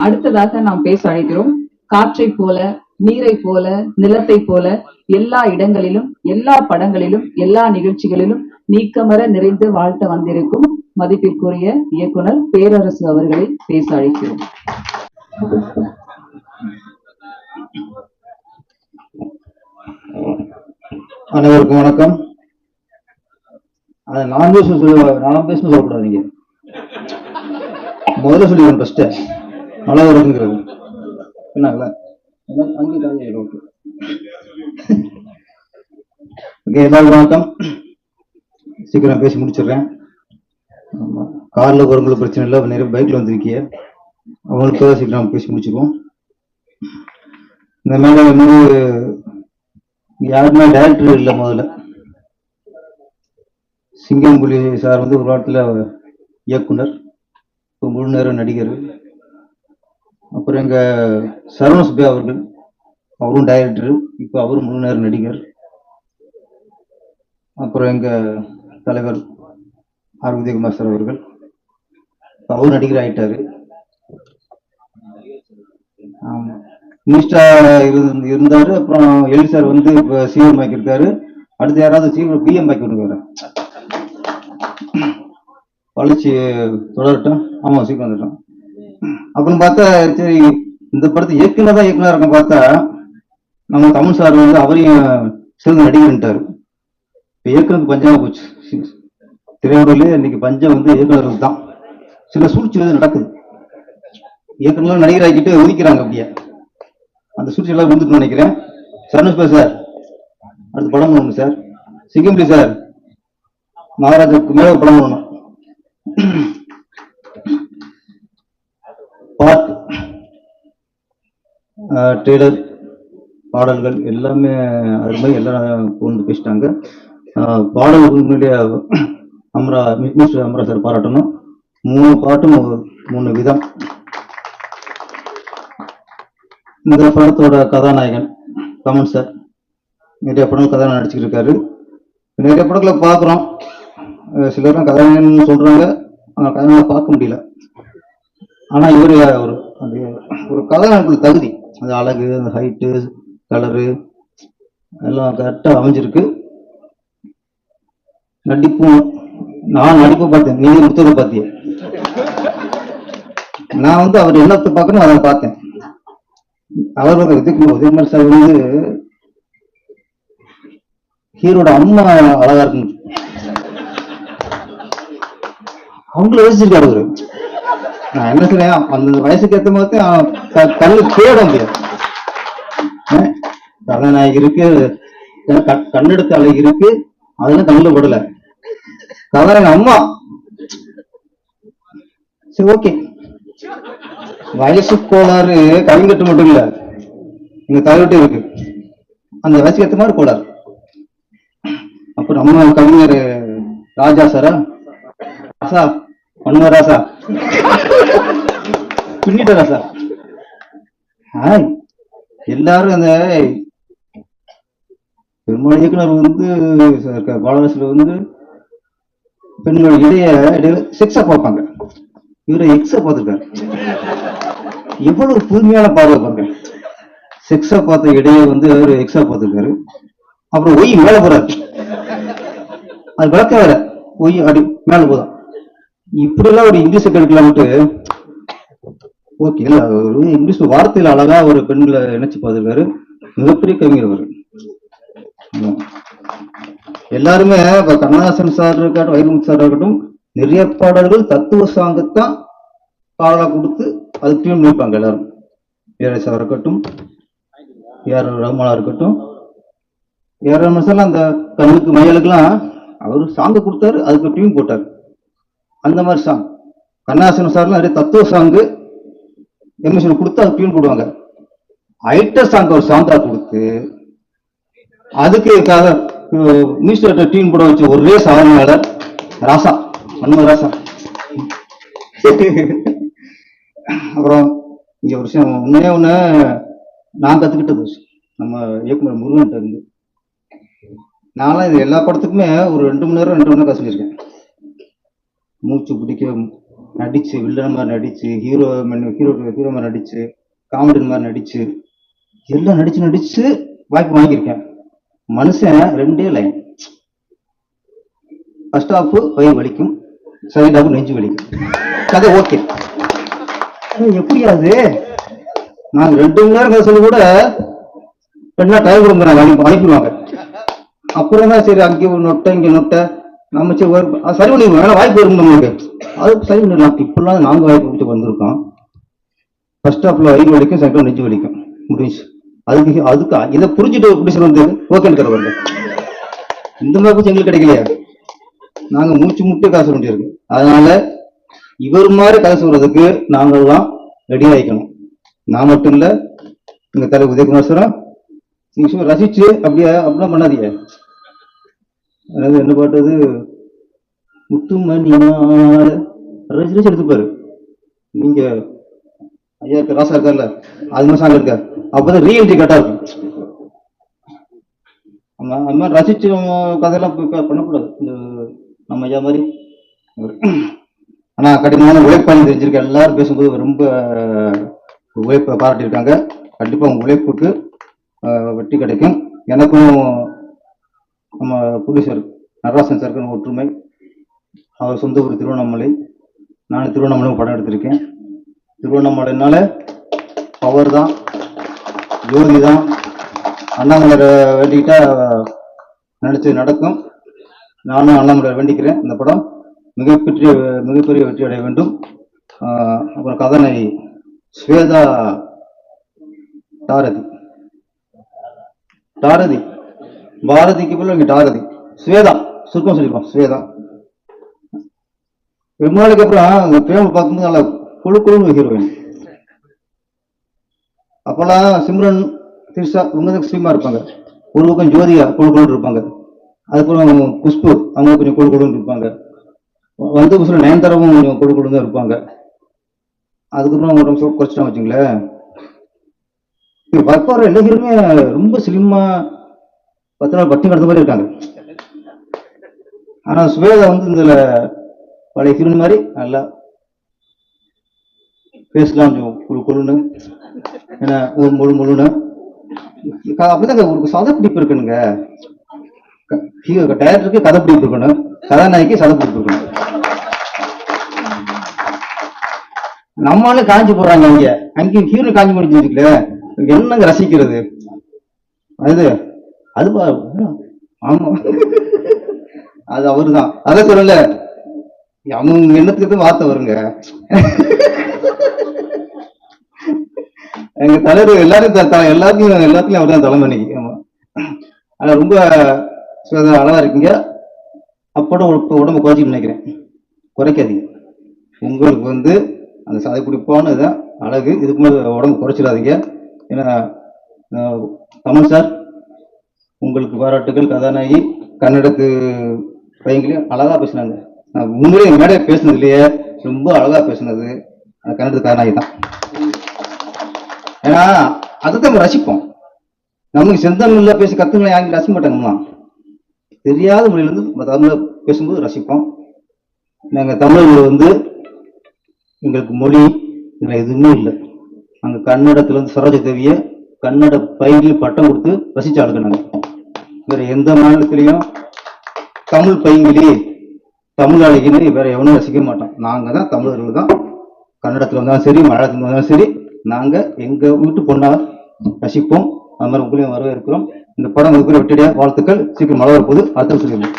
அடுத்ததாக நாம் பேச அழைக்கிறோம் காற்றை போல நீரை போல நிலத்தை போல எல்லா இடங்களிலும் எல்லா படங்களிலும் எல்லா நிகழ்ச்சிகளிலும் நீக்கமர நிறைந்து வாழ்த்த வந்திருக்கும் மதிப்பிற்குரிய இயக்குனர் பேரரசு அவர்களை பேச அழைக்கிறோம். அனைவருக்கும் வணக்கம். அதை நான் பேசணும் சொல்ல நான் பேசணும் சொல்லக்கூடாது நீங்க முதல்ல சொல்லிடுவேன் ஃபர்ஸ்ட் நல்லா இருக்குங்கிறது என்னங்களா அங்கே ஓகே ஓகே எல்லாருக்கும் வணக்கம் சீக்கிரம் பேசி முடிச்சிடுறேன். ஆமாம் கார்ல போறவங்களுக்கு பிரச்சனை இல்லை நிறைய பைக்ல வந்திருக்கீங்க. அவங்களுக்கு தான் சீக்கிரம் பேசி முடிச்சிருவோம் இந்த மேல வந்து யாருமே டைரக்டர் இல்லை முதல்ல. சிங்கம்புலி சார் வந்து ஒரு வாரத்தில் இயக்குனர். இப்போ முழு நேரம் நடிகர். அப்புறம் எங்கள் சரவண சுப்பையா அவர்கள் அவரும் டைரக்டர் இப்போ அவரும் முழு நேர நடிகர். அப்புறம் எங்கள் தலைவர் ஆர். உதயகுமார் சார் அவர்கள். இப்ப அவரும் நடிகர் ஆயிட்டாரு. ஆமா. மினிஸ்டரா இருந்தாரு அப்புறம் எலி. சார் வந்து இப்போ சிஎம் ஆக்கியிருக்காரு. அடுத்து யாராவது சிஎம் பிஎம் ஆக்கி விட்டுருக்காரு வளர்ச்சி தொடரட்டும். ஆமாம் சீக்கிரம் வந்துட்டோம் அப்புறம் பார்த்தா சரி இந்த படத்தை இயக்குனர் தான் இயக்குனர் இருக்கும் பார்த்தா நம்ம தமிழ் சார் வந்து அவரையும் சிறந்த நடிகர்ன்ட்டாரு. இப்போ இயக்குனருக்கு பஞ்சமா போச்சு. திரையுடலே இன்னைக்கு பஞ்சம் வந்து இயக்குனர்கள் தான். சில சூழ்ச்சி வந்து நடக்குது. இயக்குனர் நடிகராக்கிட்டு ஒதுக்கிறாங்க அப்படியே. அந்த சூழ்ச்சி எல்லாம் வந்துட்டு நினைக்கிறேன் சரணுஷ்பா சார்? அடுத்து படம் பண்ணணும் சார். சிங்கம்பி சார். மகாராஜாவுக்கு மேல ஒரு படம் பண்ணணும். பார்க். டெய்லர் பாடல்கள் எல்லாமே அருமை. எல்லாம் கூர்ந்து பேசிட்டாங்க. ஆஹ் பாடல்களுக்கு முன்னாடியே அம்ரா மிஸ்டர் அம்ரா சார் பாராட்டணும். மூணு பாட்டும் மூணு விதம். இந்த படத்தோட கதாநாயகன் கமல் சார். நிறைய படங்கள் கதாநாயகன் நடிச்சுக்கிட்டு இருக்காரு நிறைய படங்களை பார்க்குறோம். சிலரும் கதாநாயகன் சொல்கிறாங்க ஆனால் கதாநாயகன் பார்க்க முடியல. ஆனால் இவர் ஒரு அந்த ஒரு கதாநாயகனுக்கு தகுதி. அந்த அழகு அந்த ஹைட்டு கலரு எல்லாம் கரெக்டாக அமைஞ்சிருக்கு. நடிப்பும் நான் நடிப்பு பார்த்தேன். நீங்க முத்தத்தை பார்த்திய? நான் வந்து அவர் என்னத்தை பார்க்கணும் அதை பார்த்தேன். அவர் வந்து விஜயகுமார் உதயகுமார் சார் வந்து ஹீரோட அம்மா அழகா இருக்கும் அவங்கள யோசிச்சிருக்காரு அவரு. நான் என்ன சொல்றேன் அந்த வயசுக்கு ஏத்த மாதிரி கண்ணு தேட முடியாது. கதாநாயகருக்கு கதாநாயகி இருக்கு கண்ணெடுத்த அலை இருக்கு அதெல்லாம் கண்ணுல படல. கதாநாயகன் அம்மா. சரி ஓகே. வயசு கோளாறு கவிங்கட்டு மட்டும் இல்ல. எங்க தலைவட்டே இருக்கு. அந்த வயசுக்கு ஏத்த மாதிரி கோளாறு. அப்புறம் நம்ம கவிஞர் ராஜா சாரா? ராசா? பண்ணுவ ராசா சார்? ஹாய். எல்லாரும் அந்த பெருமாள் இயக்குனர் வந்து பாலரசில் வந்து பெண்கள் இடைய இடையில செக்ஸா பார்ப்பாங்க. இவரை எக்ஸா பார்த்துருக்காரு. எவ்வளவு புதுமையான பார்வை பாருங்க. செக்ஸா பார்த்த இடையே வந்து அவரு எக்ஸா பார்த்துருக்காரு. அப்புறம் ஒய் மேல போறாரு. அது விளக்க வேற. ஒய் அடி மேல போதும் இப்படிலாம் ஒரு இங்கிலீஷ் கெடுக்கலாம்ட்டு ஓகே இல்ல ஒரு இங்கிலீஷ் வார்த்தையில அழகா ஒரு பெண்களை இணைச்சு பார்த்துருக்காரு. மிகப்பெரிய கவிஞர் அவர். எல்லாருமே இப்ப கண்ணதாசன் சார் இருக்கட்டும் வைரமுத்து சார் இருக்கட்டும் நிறைய பாடல்கள் தத்துவ சாங்கத்தான் பாடலா கொடுத்து அது டியூன் பண்ணிப்பாங்க எல்லாரும் சார் இருக்கட்டும் ஏஆர் ரகுமாலா இருக்கட்டும் ஏஆர் ரஹ்மான் சார் அந்த கண்ணுக்கு மயலுக்கெல்லாம் அவர் சாங்க கொடுத்தாரு அதுக்கு டியூன் போட்டார். அந்த மாதிரி சாங் கண்ணாசன் சார்லாம் நிறைய தத்துவ சாங்கு எம்எஸ்என் கொடுத்து அது டியூன் போடுவாங்க. ஐட்டர் சாங் ஒரு சாந்தா கொடுத்து அதுக்கு மியூசிக் டியூன் போட வச்ச ஒரே சாதனையாளர் ராசா மன்ம ராசா. அப்புறம் இங்க ஒரு விஷயம் ஒன்னே ஒண்ணு நான் கற்றுக்கிட்டது விஷயம். நம்ம இயக்குனர் முருகன் இருந்து. நான்லாம் இது எல்லா படத்துக்குமே ஒரு ரெண்டு மணி நேரம் ரெண்டு மணி நேரம் கசிஞ்சிருக்கேன் மூச்சு பிடிக்க நடிச்சு வில்லன் மாதிரி நடிச்சு ஹீரோ ஹீரோ ஹீரோ மாதிரி நடிச்சு காமெடியன் மாதிரி நடிச்சு எல்லாம் நடிச்சு நடிச்சு வாய்ப்பு வாங்கியிருக்கேன். மனுஷன் ரெண்டே லைன் ஃபர்ஸ்ட் ஆஃப் வயிறு வலிக்கும் செகண்ட் ஆஃப் நெஞ்சு வலிக்கும். கதை ஓகே எப்படியாது நாங்க ரெண்டு மணி நேரம் கதை சொல்லி கூட ரெண்டு நாள் டைம் கொடுங்க அனுப்பிடுவாங்க. அப்புறம் தான் சரி அங்கே நொட்டை இங்கே நொட்டை. நம்ம சரி ஒரு அது சரி பண்ணிடுவோம் ஏன்னா வாய்ப்பு வரும் நம்மளுக்கு அது சரி பண்ணிடலாம். இப்பெல்லாம் நாங்கள் வாய்ப்பு கொடுத்து வந்திருக்கோம். ஃபர்ஸ்ட் ஹாஃப்ல வயிறு வலிக்கும் செகண்ட் நெஞ்சு வலிக்கும். முடிஞ்சு அதுக்கு அதுக்கு இதை புரிஞ்சுட்டு ப்ரொடியூசர் வந்து ஓகேன்னு இருக்கிறவங்க இந்த மாதிரி கொஞ்சம் எங்களுக்கு கிடைக்கலையா? நாங்க மூச்சு முட்டு காசு பண்ணிருக்கோம் அதனால இவர் மாதிரி கதை சொல்றதுக்கு நாங்கள்லாம் ரெடி ஆகிக்கணும் நான் மட்டும் இல்ல எங்கள் தலைவர் உதயகுமார் சார் நீங்க சும்மா ரசிச்சு அப்படியே அப்படிலாம் பண்ணாதீங்க. அதாவது என்ன பாட்டு அது முத்துமணி மாலை ரசி எடுத்துப்பாரு நீங்க ஐயா இருக்க ராசா இருக்கார்ல அது மாதிரி சாங் இருக்க அப்பதான் ரீஎன்ட்ரி கரெக்டா இருக்கும். ஆமா அது மாதிரி ரசிச்சு நம்ம கதையெல்லாம் பண்ணக்கூடாது. இந்த நம்ம ஐயா மாதிரி. ஆனா கடினமான உழைப்பாளி தெரிஞ்சிருக்கேன் எல்லாரும் பேசும்போது ரொம்ப உழைப்பை பாராட்டியிருக்காங்க. கண்டிப்பா உங்க உழைப்புக்கு ஆஹ், வெற்றி கிடைக்கும். எனக்கும் நம்ம புதுசர் நடராசன் சாருக்கு ஒற்றுமை அவர் சொந்த ஊர் திருவண்ணாமலை. நான் திருவண்ணாமலை படம் எடுத்திருக்கேன். திருவண்ணாமலைனால பவர் தான் ஜோதி தான். அண்ணாமலை வேண்டிக்கிட்டா நினைச்சு நடக்கும். நானும் அண்ணாமலை வேண்டிக்கிறேன். இந்த படம் மிகப்பெரிய மிகப்பெரிய வெற்றி அடைய வேண்டும். அப்புறம் கதனை ஸ்வேதா தாரதி. தாரதி. பாரதிக்கு போல இங்க டாரதி ஸ்வேதா சுருக்கம் சொல்லிப்போம் ஸ்வேதா. ரொம்ப நாளைக்கு அப்புறம் அந்த பிரேம பார்க்கும்போது நல்லா குழு குழுன்னு ஹீரோயின் அப்பெல்லாம் சிம்ரன் திரிஷா இவங்க தான் ஸ்லீமா இருப்பாங்க. ஒரு பக்கம் ஜோதியா குழு குழுன்னு இருப்பாங்க. அதுக்கப்புறம் குஷ்பு அவங்க கொஞ்சம் குழு குழுன்னு இருப்பாங்க. வந்து புதுசுல நயன்தாராவும் கொஞ்சம் குழு குழுன்னு தான் இருப்பாங்க. அதுக்கப்புறம் அவங்க ரொம்ப குறைச்சிட்டாங்க வச்சுங்களேன். இப்போ ஒர்க் வர எல்லா ஹீரோமே ரொம்ப சினிமா பத்து நாள் பட்டி கடந்த மாதிரி இருக்காங்க ஆனா சுவேதா வந்து இதுல பழைய ஹீரோயின் மாதிரி நல்லா பேசலாம் ஒரு குழு ஏன்னா ஒரு முழு முழுன்னு. அப்படிதாங்க ஒரு சதப்பிடிப்பு இருக்கணுங்க டைரக்டருக்கு கதைப்பிடிப்பு இருக்கணும். கதாநாயகி சதப்பிடிப்பு இருக்கணும். நம்மளும் காஞ்சி போடுறாங்க அங்க அங்கேயும் ஹீரோ காஞ்சி முடிஞ்சிருக்குல்ல என்னங்க ரசிக்கிறது? அது அது பா- ஆமா. அது அவருதான். அதை சொல்லல அவங்க எண்ணத்துக்கு தான் வார்த்தை வருங்க. எங்க தலைவர் எல்லாரும் த- எல்லாத்தையும் எல்லாத்துலயும் அவர் தான் தலைமை இன்னைக்கு ஆமா. ஆனா ரொம்ப சுகதா அழகா இருக்கீங்க. அப்போட உடம்பு உடம்பு நினைக்கிறேன். குறைக்காதீங்க. உங்களுக்கு வந்து அந்த சதை பிடிப்பான தான் அழகு. இதுக்கு மேலே உடம்பு குறைச்சிடாதீங்க. ஏன்னா கமல் சார் உங்களுக்கு பாராட்டுகள் கதாநாயகி கன்னடத்து பையங்களையும் அழகா பேசினாங்க. நான் உண்மையிலே மேடை பேசுனதுலயே ரொம்ப அழகா பேசினது கன்னடத்து கதாநாயகி தான். ஏன்னா அதுதான் நம்ம ரசிப்போம். நமக்கு செந்தமிழ்ல பேசி கத்துங்களை யாரும் ரசிக்க மாட்டாங்கம்மா தெரியாத மொழியிலிருந்து நம்ம பேசும்போது ரசிப்போம். நாங்கள் தமிழர்கள் வந்து எங்களுக்கு மொழி இதில் எதுவுமே இல்லை. நாங்கள் கன்னடத்துல இருந்து சரோஜ தேவியை கன்னட பையன்கள் பட்டம் கொடுத்து ரசித்து ஆளுங்க வேற எந்த மாநிலத்திலையும் தமிழ் பைங்கிலி தமிழ் அழகின்னு வேற எவனும் ரசிக்க மாட்டோம் நாங்க தான் தமிழர்கள் தான். கன்னடத்துல வந்தாலும் சரி மலையாளத்துல வந்தாலும் சரி நாங்க எங்க வீட்டு பொண்ணா ரசிப்போம். அது மாதிரி உங்களையும் வரவேற்கிறோம். இந்த படம் உங்களுக்கு வெற்றியடைய வாழ்த்துக்கள். சீக்கிரம் மழை வரப்போது அடுத்த சொல்லிடுவோம்